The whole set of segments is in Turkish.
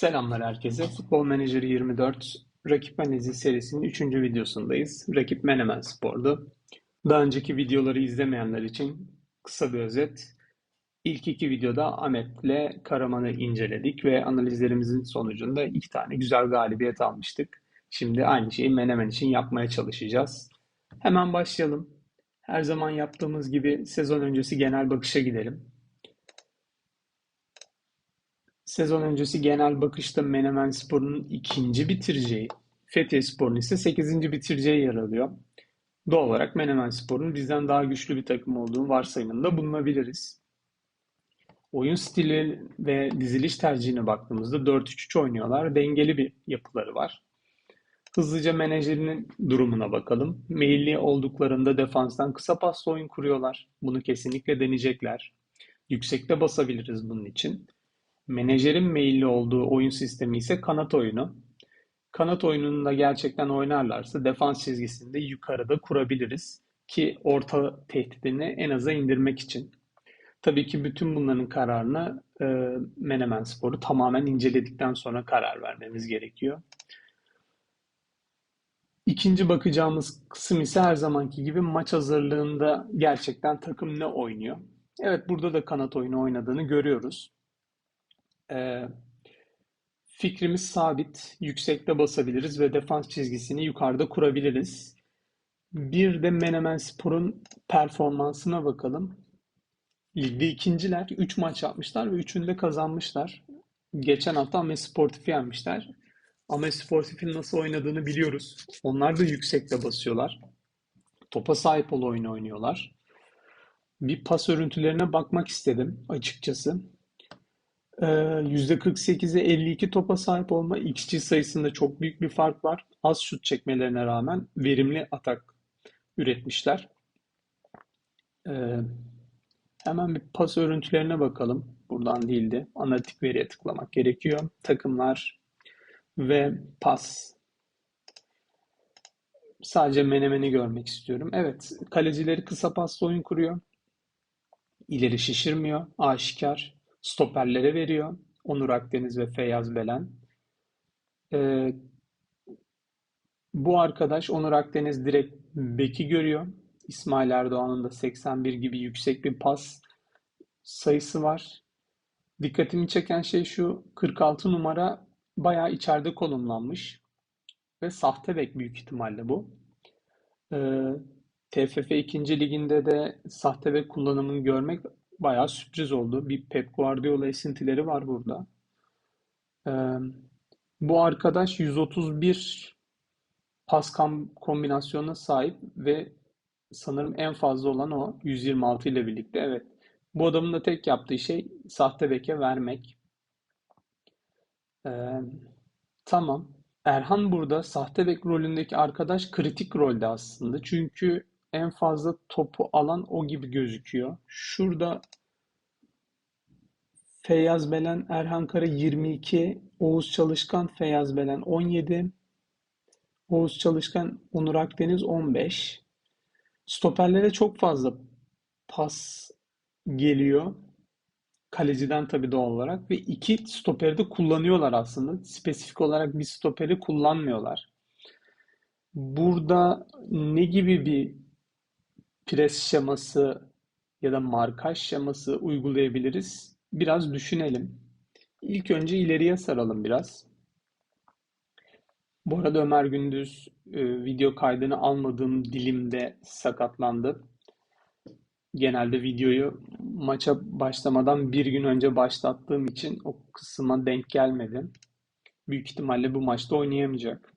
Selamlar herkese. Futbol Menajeri 24 Rakip Analizi serisinin 3. videosundayız. Rakip Menemen Spor'du. Daha önceki videoları izlemeyenler için kısa bir özet. İlk iki videoda Ahmet'le Karaman'ı inceledik ve analizlerimizin sonucunda iki tane güzel galibiyet almıştık. Şimdi aynı şeyi Menemen için yapmaya çalışacağız. Hemen başlayalım. Her zaman yaptığımız gibi sezon öncesi genel bakışa gidelim. Sezon öncesi genel bakışta Menemenspor'un ikinci bitireceği, Fethiyespor'un ise sekizinci bitireceği yer alıyor. Doğal olarak Menemenspor'un bizden daha güçlü bir takım olduğu varsayımında bulunabiliriz. Oyun stili ve diziliş tercihine baktığımızda 4-3-3 oynuyorlar. Dengeli bir yapıları var. Hızlıca menajerinin durumuna bakalım. Meyilli olduklarında defanstan kısa paslı oyun kuruyorlar. Bunu kesinlikle deneyecekler. Yüksekte basabiliriz bunun için. Menajerin meyilli olduğu oyun sistemi ise kanat oyunu. Kanat oyununda gerçekten oynarlarsa defans çizgisinde yukarıda kurabiliriz ki orta tehdidini en aza indirmek için. Tabii ki bütün bunların kararını e, Menemen Spor'u tamamen inceledikten sonra karar vermemiz gerekiyor. İkinci bakacağımız kısım ise her zamanki gibi maç hazırlığında gerçekten takım ne oynuyor? Evet burada da kanat oyunu oynadığını görüyoruz. Ee, fikrimiz sabit. Yüksekte basabiliriz ve defans çizgisini yukarıda kurabiliriz. Bir de Menemen Spor'un performansına bakalım. Ligde ikinciler. 3 maç yapmışlar ve 3'ünde kazanmışlar. Geçen hafta Ames Sportif'i yenmişler. Ames Sportif'in nasıl oynadığını biliyoruz. Onlar da yüksekte basıyorlar. Topa sahip ol oyunu oynuyorlar. Bir pas örüntülerine bakmak istedim açıkçası. %48'e 52 topa sahip olma XG sayısında çok büyük bir fark var. Az şut çekmelerine rağmen verimli atak üretmişler. Ee, hemen bir pas örüntülerine bakalım. Buradan değildi. Analitik veriye tıklamak gerekiyor. Takımlar ve pas. Sadece menemeni görmek istiyorum. Evet, kalecileri kısa pasla oyun kuruyor. İleri şişirmiyor. Aşikar stoperlere veriyor. Onur Akdeniz ve Feyyaz Belen. Ee, bu arkadaş Onur Akdeniz direkt beki görüyor. İsmail Erdoğan'ın da 81 gibi yüksek bir pas sayısı var. Dikkatimi çeken şey şu 46 numara bayağı içeride konumlanmış ve sahte bek büyük ihtimalle bu. Ee, TFF 2. liginde de sahte bek kullanımını görmek bayağı sürpriz oldu. Bir Pep Guardiola esintileri var burada. Ee, bu arkadaş 131 pas kombinasyonuna sahip ve sanırım en fazla olan o 126 ile birlikte. Evet. Bu adamın da tek yaptığı şey sahte beke vermek. Ee, tamam. Erhan burada sahte bek rolündeki arkadaş kritik rolde aslında. Çünkü en fazla topu alan o gibi gözüküyor. Şurada Feyyaz Belen, Erhan Kara 22, Oğuz Çalışkan, Feyyaz Belen 17, Oğuz Çalışkan, Onur Akdeniz 15. Stoperlere çok fazla pas geliyor. Kaleciden tabii doğal olarak ve iki stoperi de kullanıyorlar aslında. Spesifik olarak bir stoperi kullanmıyorlar. Burada ne gibi bir pres şeması ya da markaj şeması uygulayabiliriz? Biraz düşünelim. İlk önce ileriye saralım biraz. Bu arada Ömer Gündüz e, video kaydını almadığım dilimde sakatlandı. Genelde videoyu maça başlamadan bir gün önce başlattığım için o kısma denk gelmedi. Büyük ihtimalle bu maçta oynayamayacak.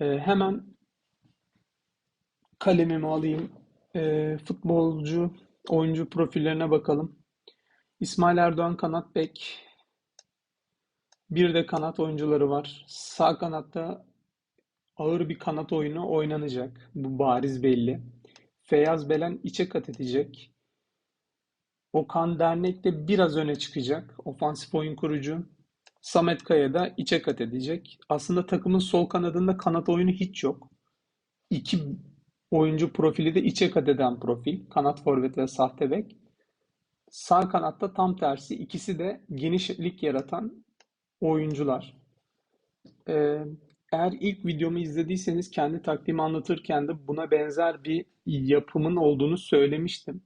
E, hemen kalemimi alayım. E, futbolcu, oyuncu profillerine bakalım. İsmail Erdoğan kanat bek. Bir de kanat oyuncuları var. Sağ kanatta ağır bir kanat oyunu oynanacak. Bu bariz belli. Feyyaz Belen içe kat edecek. Okan Dernek de biraz öne çıkacak. Ofansif oyun kurucu. Samet Kaya da içe kat edecek. Aslında takımın sol kanadında kanat oyunu hiç yok. İki oyuncu profili de içe kat eden profil. Kanat forvet ve sahte bek. Sağ kanatta tam tersi ikisi de genişlik yaratan oyuncular. Ee, eğer ilk videomu izlediyseniz kendi taktiğimi anlatırken de buna benzer bir yapımın olduğunu söylemiştim.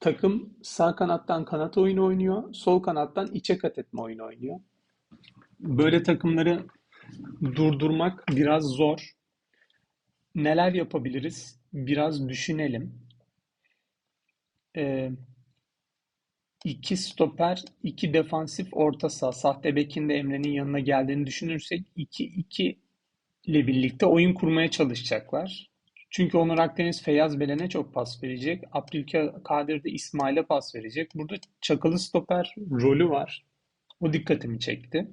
Takım sağ kanattan kanat oyunu oynuyor, sol kanattan içe kat etme oyunu oynuyor. Böyle takımları durdurmak biraz zor. Neler yapabiliriz? Biraz düşünelim. Ee, iki stoper, iki defansif orta saha. Sahte bekin de Emre'nin yanına geldiğini düşünürsek 2-2 ile birlikte oyun kurmaya çalışacaklar. Çünkü Onur Akdeniz Feyyaz Belen'e çok pas verecek. Abdülkadir de İsmail'e pas verecek. Burada çakılı stoper rolü var. O dikkatimi çekti.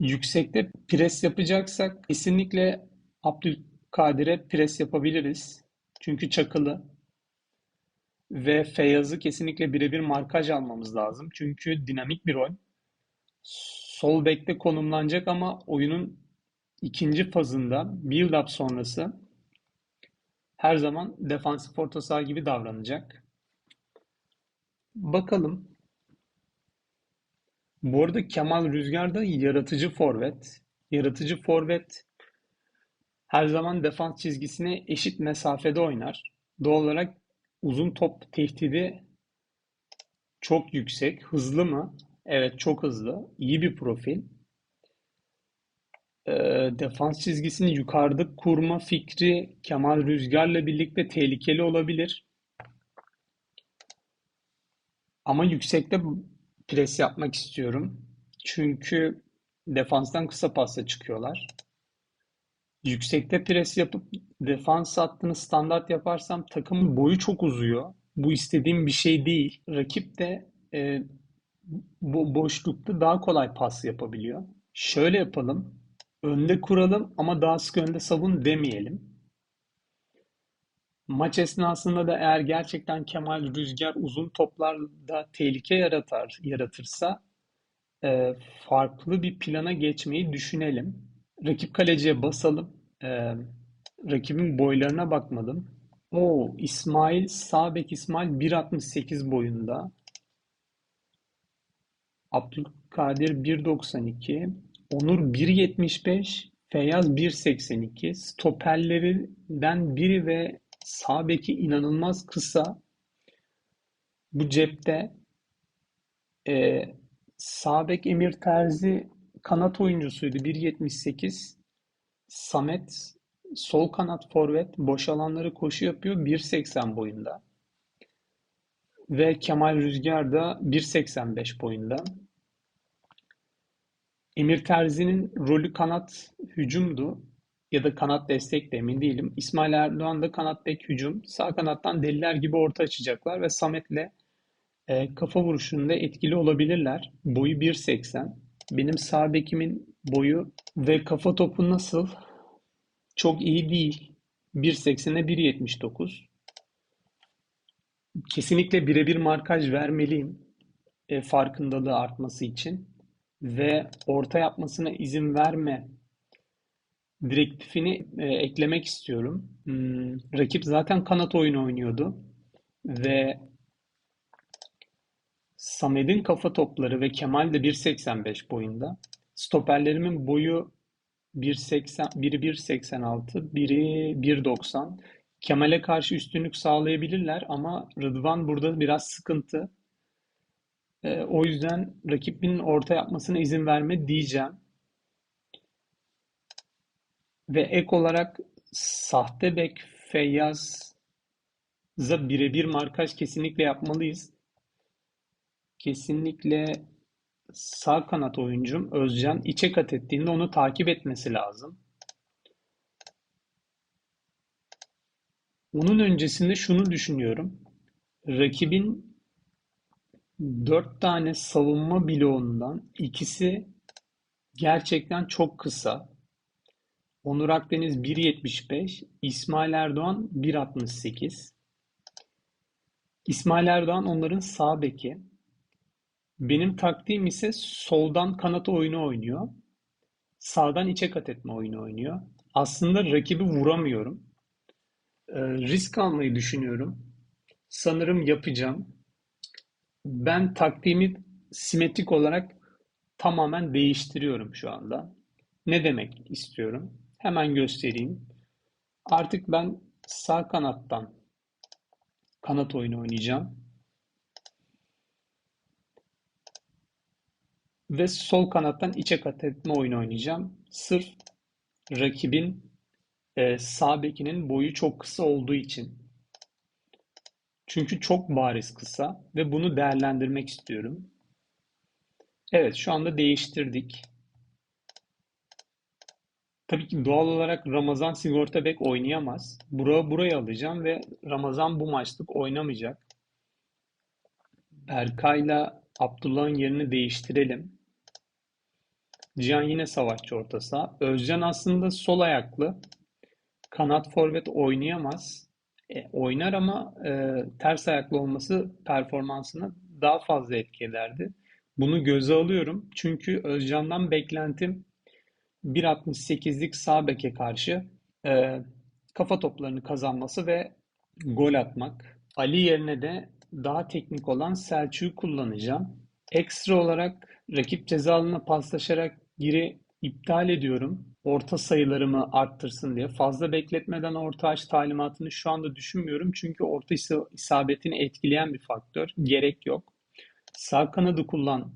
Yüksekte pres yapacaksak kesinlikle Abdülkadir'e pres yapabiliriz. Çünkü çakılı. Ve Feyyaz'ı kesinlikle birebir markaj almamız lazım. Çünkü dinamik bir rol. Sol bekte konumlanacak ama oyunun ikinci fazında build-up sonrası her zaman defansif orta saha gibi davranacak. Bakalım. Bu arada Kemal Rüzgar da yaratıcı forvet. Yaratıcı forvet her zaman defans çizgisine eşit mesafede oynar. Doğal olarak uzun top tehdidi çok yüksek. Hızlı mı? Evet çok hızlı. İyi bir profil. Ee, defans çizgisini yukarıda kurma fikri Kemal Rüzgar'la birlikte tehlikeli olabilir. Ama yüksekte pres yapmak istiyorum. Çünkü defanstan kısa pasla çıkıyorlar. Yüksekte pres yapıp defans hattını standart yaparsam takımın boyu çok uzuyor. Bu istediğim bir şey değil. Rakip de e, bu boşlukta daha kolay pas yapabiliyor. Şöyle yapalım. Önde kuralım ama daha sık önde savun demeyelim. Maç esnasında da eğer gerçekten Kemal Rüzgar uzun toplarda tehlike yaratar, yaratırsa e, farklı bir plana geçmeyi düşünelim. Rakip kaleciye basalım. E, rakibin boylarına bakmadım. O İsmail, sağ bek İsmail 1.68 boyunda. Abdülkadir 1.92. Onur 1.75. Feyyaz 1.82. Stoperlerinden biri ve sağ beki inanılmaz kısa. Bu cepte e, sağ Emir Terzi kanat oyuncusuydu 1.78. Samet sol kanat forvet boş alanları koşu yapıyor 1.80 boyunda. Ve Kemal Rüzgar da 1.85 boyunda. Emir Terzi'nin rolü kanat hücumdu ya da kanat destek de emin değilim. İsmail Erdoğan da kanat bek hücum. Sağ kanattan deliler gibi orta açacaklar ve Samet'le e, kafa vuruşunda etkili olabilirler. Boyu 1.80. Benim sağ bekimin boyu ve kafa topu nasıl? Çok iyi değil. 1.80'e 1.79. Kesinlikle birebir markaj vermeliyim. E, farkındalığı artması için. Ve orta yapmasına izin verme direktifini e, eklemek istiyorum. Hmm, rakip zaten kanat oyunu oynuyordu. Ve Samet'in kafa topları ve Kemal de 1.85 boyunda. Stoperlerimin boyu 1.80, biri 1.86, biri 1.90. Kemal'e karşı üstünlük sağlayabilirler ama Rıdvan burada biraz sıkıntı. E, o yüzden rakibin orta yapmasına izin verme diyeceğim. Ve ek olarak sahte bek Feyyaz'a birebir markaj kesinlikle yapmalıyız. Kesinlikle sağ kanat oyuncum Özcan içe kat ettiğinde onu takip etmesi lazım. Onun öncesinde şunu düşünüyorum. Rakibin dört tane savunma bloğundan ikisi gerçekten çok kısa. Onur Akdeniz 1.75, İsmail Erdoğan 1.68. İsmail Erdoğan onların sağ beki. Benim taktiğim ise soldan kanat oyunu oynuyor. Sağdan içe kat etme oyunu oynuyor. Aslında rakibi vuramıyorum. Ee, risk almayı düşünüyorum. Sanırım yapacağım. Ben taktiğimi simetrik olarak tamamen değiştiriyorum şu anda. Ne demek istiyorum? Hemen göstereyim. Artık ben sağ kanattan kanat oyunu oynayacağım. Ve sol kanattan içe kat etme oyunu oynayacağım. Sırf rakibin e, sağ bekinin boyu çok kısa olduğu için. Çünkü çok bariz kısa ve bunu değerlendirmek istiyorum. Evet, şu anda değiştirdik. Tabii ki doğal olarak Ramazan sigorta bek oynayamaz. Burak'ı buraya alacağım ve Ramazan bu maçlık oynamayacak. Berkay'la Abdullah'ın yerini değiştirelim. Cihan yine savaşçı orta saha. Özcan aslında sol ayaklı. Kanat forvet oynayamaz. E, oynar ama e, ters ayaklı olması performansını daha fazla etki ederdi. Bunu göze alıyorum. Çünkü Özcan'dan beklentim 1.68'lik sağ beke karşı e, kafa toplarını kazanması ve gol atmak. Ali yerine de daha teknik olan Selçuk'u kullanacağım. Ekstra olarak rakip ceza alanına paslaşarak giri iptal ediyorum. Orta sayılarımı arttırsın diye. Fazla bekletmeden orta aç talimatını şu anda düşünmüyorum. Çünkü orta isabetini etkileyen bir faktör. Gerek yok. Sağ kanadı kullan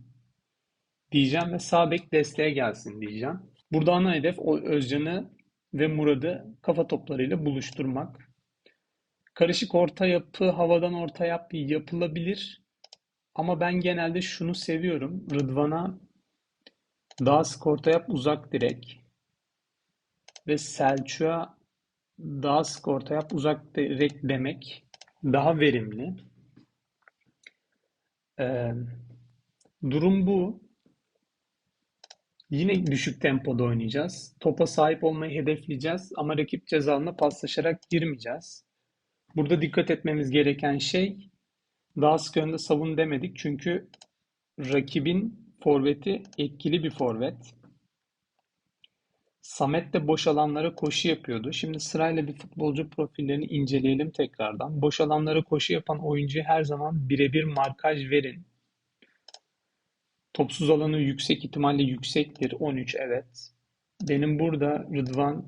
diyeceğim ve sağ bek desteğe gelsin diyeceğim. Burada ana hedef o Özcan'ı ve Murad'ı kafa toplarıyla buluşturmak. Karışık orta yapı, havadan orta yap yapılabilir. Ama ben genelde şunu seviyorum. Rıdvan'a daha sık orta yap uzak direk. Ve Selçuk'a daha sık orta yap uzak direk demek daha verimli. Ee, durum bu. Yine düşük tempoda oynayacağız. Topa sahip olmayı hedefleyeceğiz ama rakip ceza paslaşarak girmeyeceğiz. Burada dikkat etmemiz gereken şey daha sık önde savun demedik çünkü rakibin forveti etkili bir forvet. Samet de boş alanlara koşu yapıyordu. Şimdi sırayla bir futbolcu profillerini inceleyelim tekrardan. Boş alanlara koşu yapan oyuncuya her zaman birebir markaj verin. Topsuz alanı yüksek ihtimalle yüksektir. 13 evet. Benim burada Rıdvan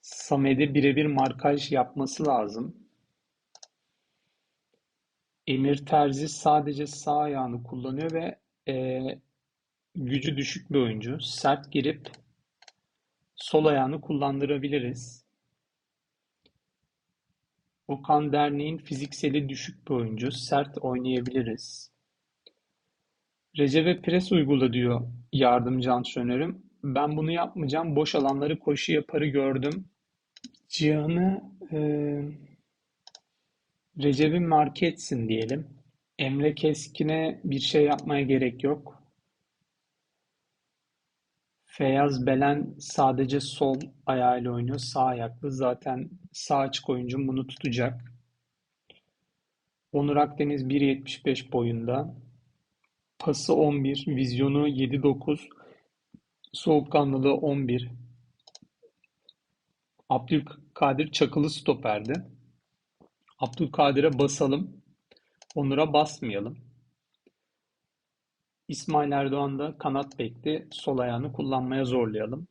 Samet'e birebir markaj yapması lazım. Emir Terzi sadece sağ ayağını kullanıyor ve e, gücü düşük bir oyuncu. Sert girip sol ayağını kullandırabiliriz. Okan Derneğin fizikseli düşük bir oyuncu. Sert oynayabiliriz. Recep'e pres uygula diyor yardımcı antrenörüm. Ben bunu yapmayacağım. Boş alanları koşu yaparı gördüm. Cihan'ı e, Recep'i marke etsin diyelim. Emre Keskin'e bir şey yapmaya gerek yok. Feyyaz Belen sadece sol ayağıyla oynuyor. Sağ ayaklı. Zaten sağ açık oyuncum bunu tutacak. Onur Akdeniz 1.75 boyunda. Pası 11, vizyonu 7-9, soğukkanlılığı 11. Abdülkadir Çakılı stoperdi. Abdülkadir'e basalım. Onur'a basmayalım. İsmail Erdoğan da kanat bekti. Sol ayağını kullanmaya zorlayalım.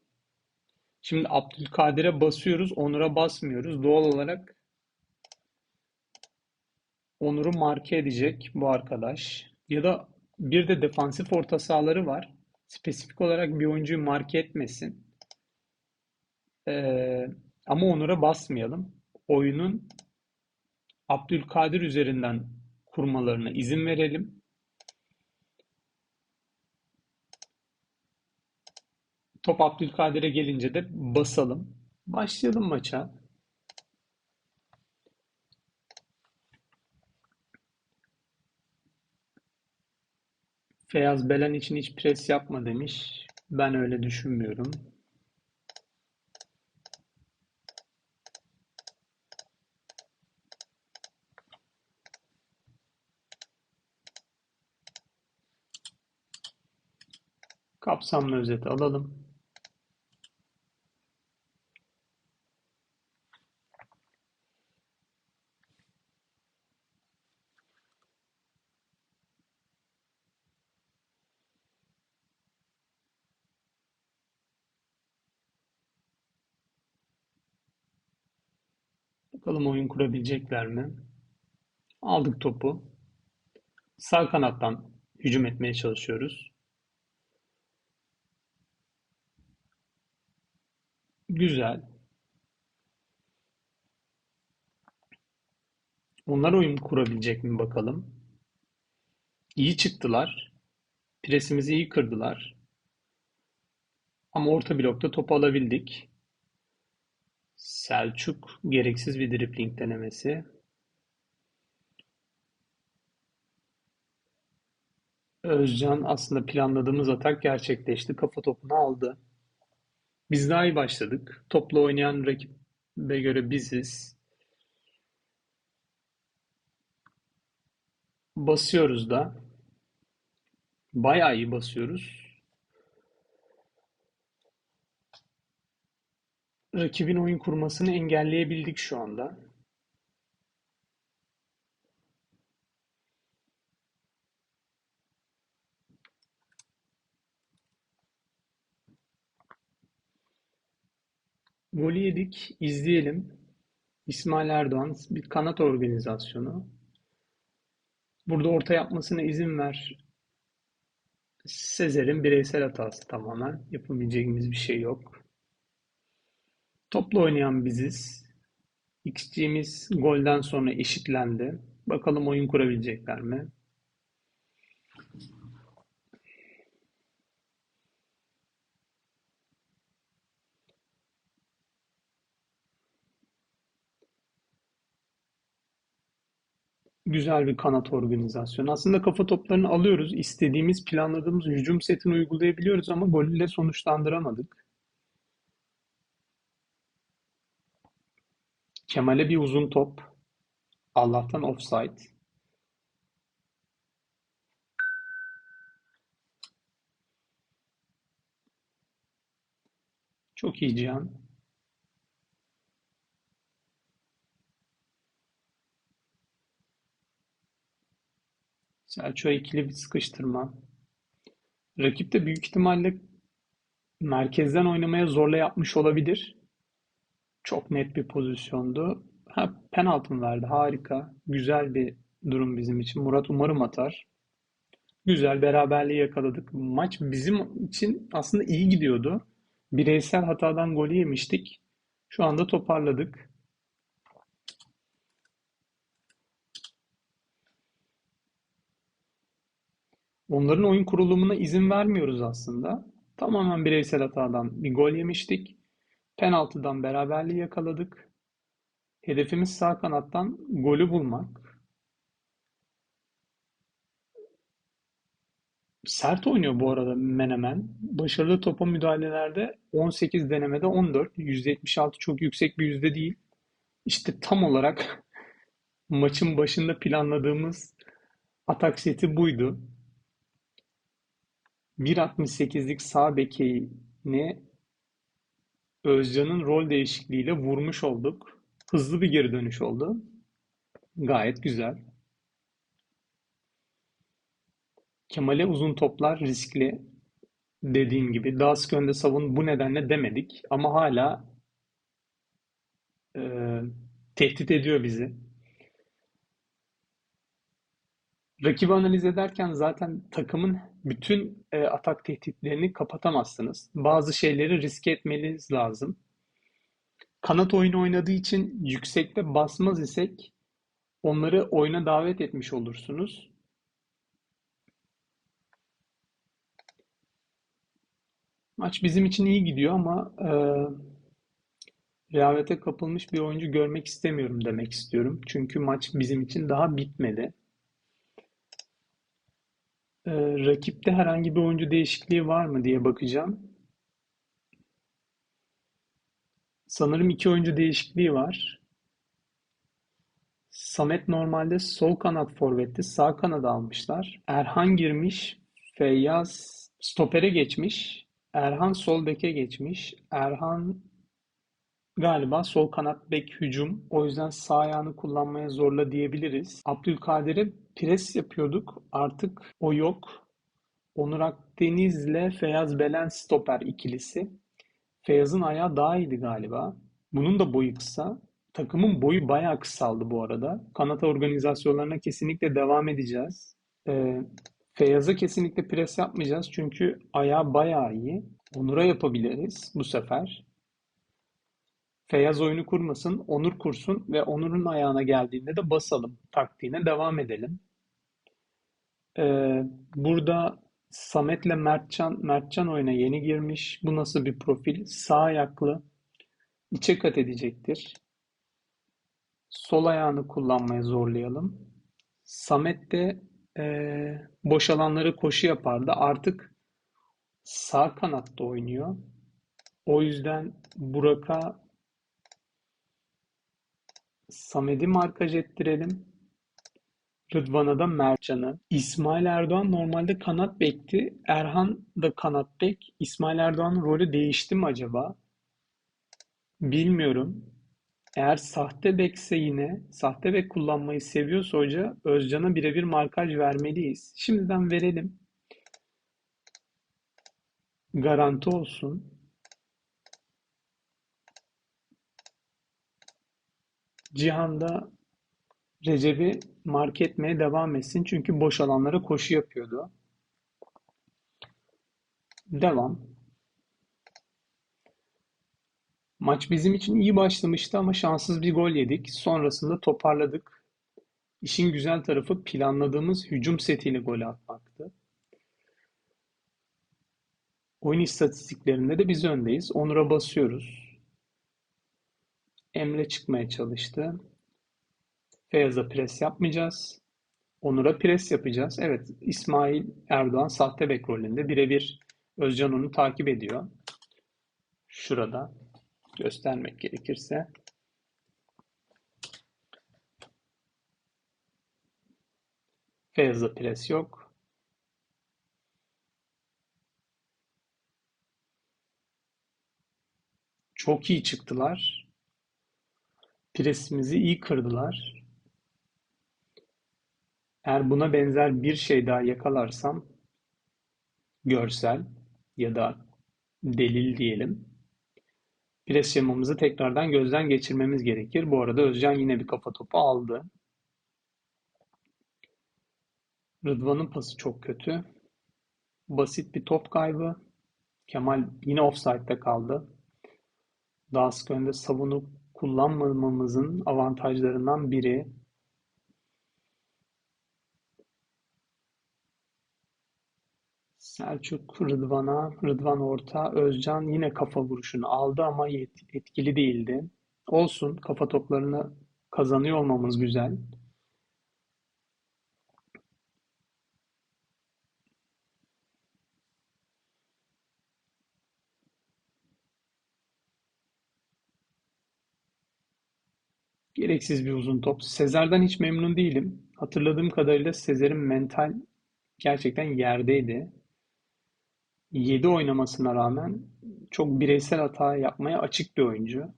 Şimdi Abdülkadir'e basıyoruz. Onur'a basmıyoruz. Doğal olarak Onur'u marke edecek bu arkadaş. Ya da bir de defansif orta sahaları var. Spesifik olarak bir oyuncuyu marke etmesin. Ee, ama Onur'a basmayalım. Oyunun Abdülkadir üzerinden kurmalarına izin verelim. Top Abdülkadir'e gelince de basalım. Başlayalım maça. Feyyaz Belen için hiç pres yapma demiş. Ben öyle düşünmüyorum. Kapsamlı özeti alalım. Bakalım oyun kurabilecekler mi? Aldık topu. Sağ kanattan hücum etmeye çalışıyoruz. Güzel. Onlar oyun kurabilecek mi bakalım. İyi çıktılar. Presimizi iyi kırdılar. Ama orta blokta topu alabildik. Selçuk gereksiz bir dribling denemesi. Özcan aslında planladığımız atak gerçekleşti. Kafa topunu aldı. Biz daha iyi başladık. Topla oynayan rakibe göre biziz. Basıyoruz da. Bayağı iyi basıyoruz. Rakibin oyun kurmasını engelleyebildik şu anda. Golü yedik. İzleyelim. İsmail Erdoğan bir kanat organizasyonu. Burada orta yapmasına izin ver. Sezer'in bireysel hatası tamamen. Yapabileceğimiz bir şey yok. Topla oynayan biziz. XG'miz golden sonra eşitlendi. Bakalım oyun kurabilecekler mi? Güzel bir kanat organizasyonu. Aslında kafa toplarını alıyoruz. İstediğimiz, planladığımız hücum setini uygulayabiliyoruz ama gol ile sonuçlandıramadık. Kemal'e bir uzun top. Allah'tan offside. Çok iyi Cihan. Selçuk'a ikili bir sıkıştırma. Rakip de büyük ihtimalle merkezden oynamaya zorla yapmış olabilir. Çok net bir pozisyondu. Ha, penaltı verdi? Harika. Güzel bir durum bizim için. Murat umarım atar. Güzel beraberliği yakaladık. Maç bizim için aslında iyi gidiyordu. Bireysel hatadan golü yemiştik. Şu anda toparladık. Onların oyun kurulumuna izin vermiyoruz aslında. Tamamen bireysel hatadan bir gol yemiştik. Penaltıdan beraberliği yakaladık. Hedefimiz sağ kanattan golü bulmak. Sert oynuyor bu arada Menemen. Başarılı topa müdahalelerde 18 denemede 14. %76 çok yüksek bir yüzde değil. İşte tam olarak maçın başında planladığımız atak seti buydu. 1.68'lik sağ bekini Özcan'ın rol değişikliğiyle vurmuş olduk. Hızlı bir geri dönüş oldu. Gayet güzel. Kemal'e uzun toplar riskli. Dediğim gibi daha sık önde savun bu nedenle demedik. Ama hala e, tehdit ediyor bizi. Rakibi analiz ederken zaten takımın bütün e, atak tehditlerini kapatamazsınız. Bazı şeyleri riske etmeniz lazım. Kanat oyunu oynadığı için yüksekte basmaz isek onları oyuna davet etmiş olursunuz. Maç bizim için iyi gidiyor ama e, rehavete kapılmış bir oyuncu görmek istemiyorum demek istiyorum. Çünkü maç bizim için daha bitmedi. Ee, rakipte herhangi bir oyuncu değişikliği var mı diye bakacağım. Sanırım iki oyuncu değişikliği var. Samet normalde sol kanat forvetti. Sağ kanada almışlar. Erhan girmiş. Feyyaz stopere geçmiş. Erhan sol beke geçmiş. Erhan galiba sol kanat bek hücum. O yüzden sağ ayağını kullanmaya zorla diyebiliriz. Abdülkadir'e pres yapıyorduk. Artık o yok. Onur Akdeniz'le Feyyaz Belen stoper ikilisi. Feyyaz'ın ayağı daha iyiydi galiba. Bunun da boyu kısa. Takımın boyu bayağı kısaldı bu arada. Kanat organizasyonlarına kesinlikle devam edeceğiz. Ee, Feyyaz'a kesinlikle pres yapmayacağız çünkü ayağı bayağı iyi. Onur'a yapabiliriz bu sefer. Feyyaz oyunu kurmasın, Onur kursun ve Onur'un ayağına geldiğinde de basalım taktiğine devam edelim. Ee, burada Samet'le Mertcan, Mertcan oyuna yeni girmiş. Bu nasıl bir profil? Sağ ayaklı. içe kat edecektir. Sol ayağını kullanmaya zorlayalım. Samet de e, boş alanları koşu yapardı. Artık sağ kanatta oynuyor. O yüzden Burak'a Samet'i markaj ettirelim. Rıdvan'a da Mertcan'ı. İsmail Erdoğan normalde kanat bekti. Erhan da kanat bek. İsmail Erdoğan'ın rolü değişti mi acaba? Bilmiyorum. Eğer sahte bekse yine, sahte bek kullanmayı seviyorsa hoca Özcan'a birebir markaj vermeliyiz. Şimdiden verelim. Garanti olsun. Cihan da Recep'i mark etmeye devam etsin. Çünkü boş alanlara koşu yapıyordu. Devam. Maç bizim için iyi başlamıştı ama şanssız bir gol yedik. Sonrasında toparladık. İşin güzel tarafı planladığımız hücum setiyle gol atmaktı. Oyun istatistiklerinde de biz öndeyiz. Onur'a basıyoruz. Emre çıkmaya çalıştı. Feyyaz'a pres yapmayacağız. Onur'a pres yapacağız. Evet, İsmail Erdoğan sahte bek rolünde birebir Özcan onu takip ediyor. Şurada göstermek gerekirse. Feyyaz'da pres yok. Çok iyi çıktılar. Presimizi iyi kırdılar. Eğer buna benzer bir şey daha yakalarsam görsel ya da delil diyelim. Pres şemamızı tekrardan gözden geçirmemiz gerekir. Bu arada Özcan yine bir kafa topu aldı. Rıdvan'ın pası çok kötü. Basit bir top kaybı. Kemal yine offside'de kaldı. Daha sık önde savunup kullanmamamızın avantajlarından biri Selçuk Rıdvan'a, Rıdvan orta, Özcan yine kafa vuruşunu aldı ama etkili değildi. Olsun, kafa toplarını kazanıyor olmamız güzel. Gereksiz bir uzun top. Sezer'den hiç memnun değilim. Hatırladığım kadarıyla Sezer'in mental gerçekten yerdeydi. 7 oynamasına rağmen çok bireysel hata yapmaya açık bir oyuncu.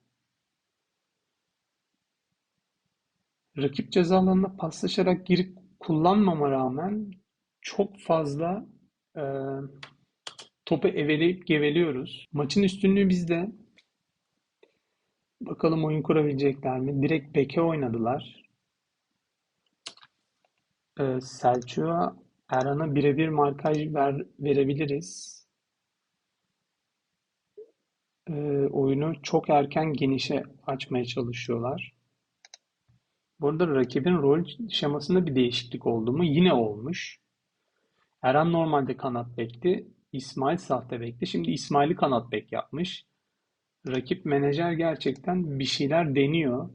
Rakip ceza alanına paslaşarak girip kullanmama rağmen çok fazla e, topu eveleyip geveliyoruz. Maçın üstünlüğü bizde. Bakalım oyun kurabilecekler mi? Direkt beke oynadılar. E, Selçuk'a Erhan'a birebir markaj ver, verebiliriz. e, oyunu çok erken genişe açmaya çalışıyorlar. Burada rakibin rol şemasında bir değişiklik oldu mu? Yine olmuş. Eren normalde kanat bekti. İsmail sahte bekti. Şimdi İsmail'i kanat bek yapmış. Rakip menajer gerçekten bir şeyler deniyor.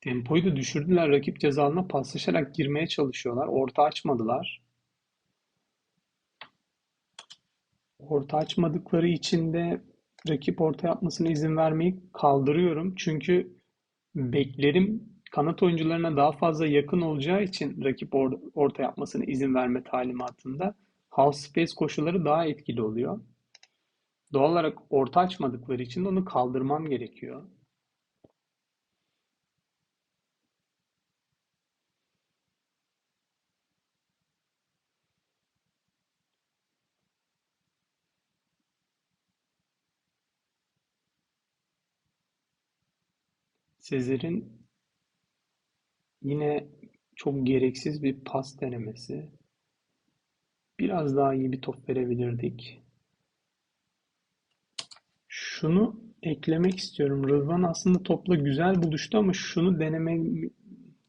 Tempoyu da düşürdüler. Rakip ceza alanına paslaşarak girmeye çalışıyorlar. Orta açmadılar. Orta açmadıkları için de rakip orta yapmasına izin vermeyi kaldırıyorum. Çünkü beklerim kanat oyuncularına daha fazla yakın olacağı için rakip or orta yapmasına izin verme talimatında half space koşuları daha etkili oluyor. Doğal olarak orta açmadıkları için de onu kaldırmam gerekiyor. Sezer'in yine çok gereksiz bir pas denemesi. Biraz daha iyi bir top verebilirdik. Şunu eklemek istiyorum. Rıdvan aslında topla güzel buluştu ama şunu deneme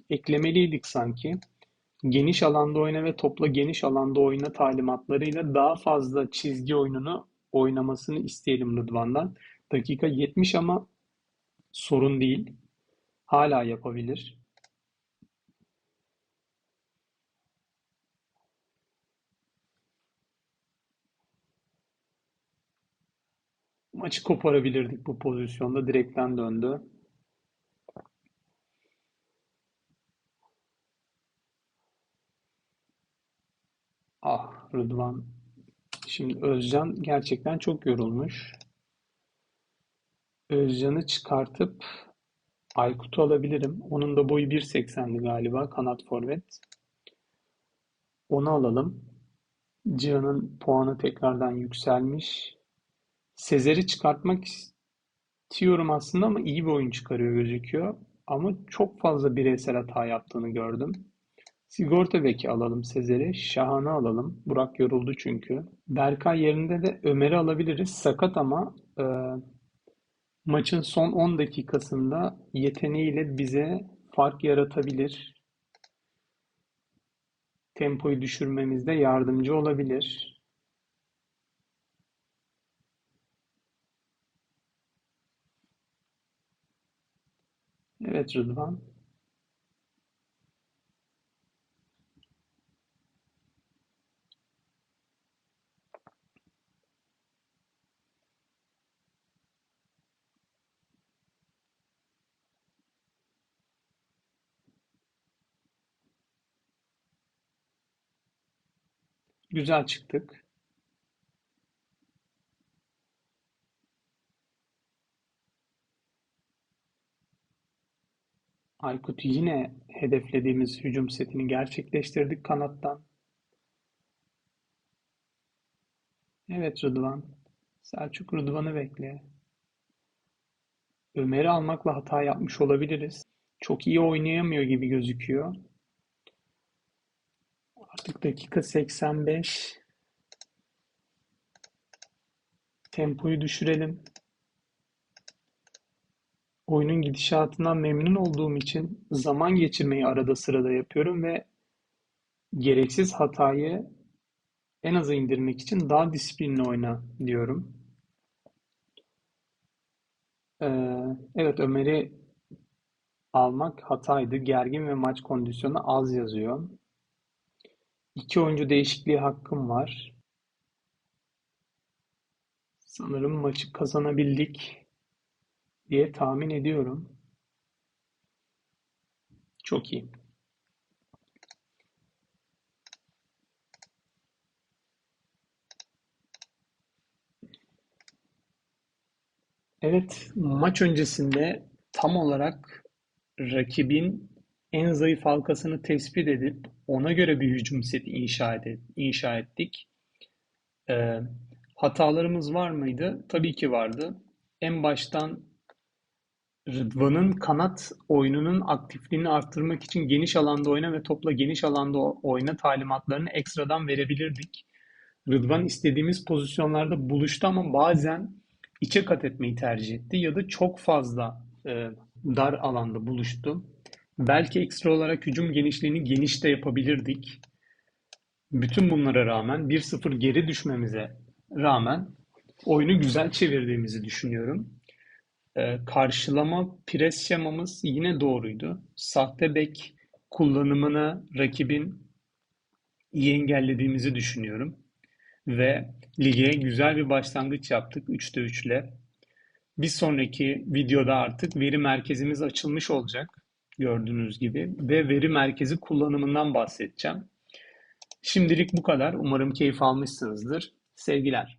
eklemeliydik sanki. Geniş alanda oyna ve topla geniş alanda oyna talimatlarıyla daha fazla çizgi oyununu oynamasını isteyelim Rıdvan'dan. Dakika 70 ama sorun değil. Hala yapabilir. Maçı koparabilirdik bu pozisyonda. Direkten döndü. Ah Rıdvan. Şimdi Özcan gerçekten çok yorulmuş. Özcan'ı çıkartıp Aykut'u alabilirim. Onun da boyu 1.80'li galiba kanat forvet. Onu alalım. Cihan'ın puanı tekrardan yükselmiş. Sezer'i çıkartmak istiyorum aslında ama iyi bir oyun çıkarıyor gözüküyor. Ama çok fazla bireysel hata yaptığını gördüm. Sigorta beki alalım Sezer'i. Şahan'ı alalım. Burak yoruldu çünkü. Berkay yerinde de Ömer'i alabiliriz. Sakat ama e, maçın son 10 dakikasında yeteneğiyle bize fark yaratabilir. Tempoyu düşürmemizde yardımcı olabilir. Evet Rıdvan. Güzel çıktık. Aykut yine hedeflediğimiz hücum setini gerçekleştirdik kanattan. Evet Rıdvan. Selçuk Rıdvan'ı bekle. Ömer'i almakla hata yapmış olabiliriz. Çok iyi oynayamıyor gibi gözüküyor. Artık dakika 85. Tempoyu düşürelim. Oyunun gidişatından memnun olduğum için zaman geçirmeyi arada sırada yapıyorum ve gereksiz hatayı en aza indirmek için daha disiplinli oyna diyorum. Ee, evet Ömer'i almak hataydı. Gergin ve maç kondisyonu az yazıyor. İki oyuncu değişikliği hakkım var. Sanırım maçı kazanabildik diye tahmin ediyorum. Çok iyi. Evet, maç öncesinde tam olarak rakibin en zayıf halkasını tespit edip ona göre bir hücum seti inşa, ed inşa ettik. Ee, hatalarımız var mıydı? Tabii ki vardı. En baştan Rıdvan'ın kanat oyununun aktifliğini arttırmak için geniş alanda oyna ve topla geniş alanda oyna talimatlarını ekstradan verebilirdik. Rıdvan istediğimiz pozisyonlarda buluştu ama bazen içe kat etmeyi tercih etti ya da çok fazla e, dar alanda buluştu. Belki ekstra olarak hücum genişliğini geniş de yapabilirdik. Bütün bunlara rağmen 1-0 geri düşmemize rağmen oyunu güzel çevirdiğimizi düşünüyorum. Ee, karşılama pres şemamız yine doğruydu. Sahte bek kullanımını rakibin iyi engellediğimizi düşünüyorum. Ve lige güzel bir başlangıç yaptık 3'te 3 ile. Bir sonraki videoda artık veri merkezimiz açılmış olacak gördüğünüz gibi ve veri merkezi kullanımından bahsedeceğim. Şimdilik bu kadar. Umarım keyif almışsınızdır. Sevgiler.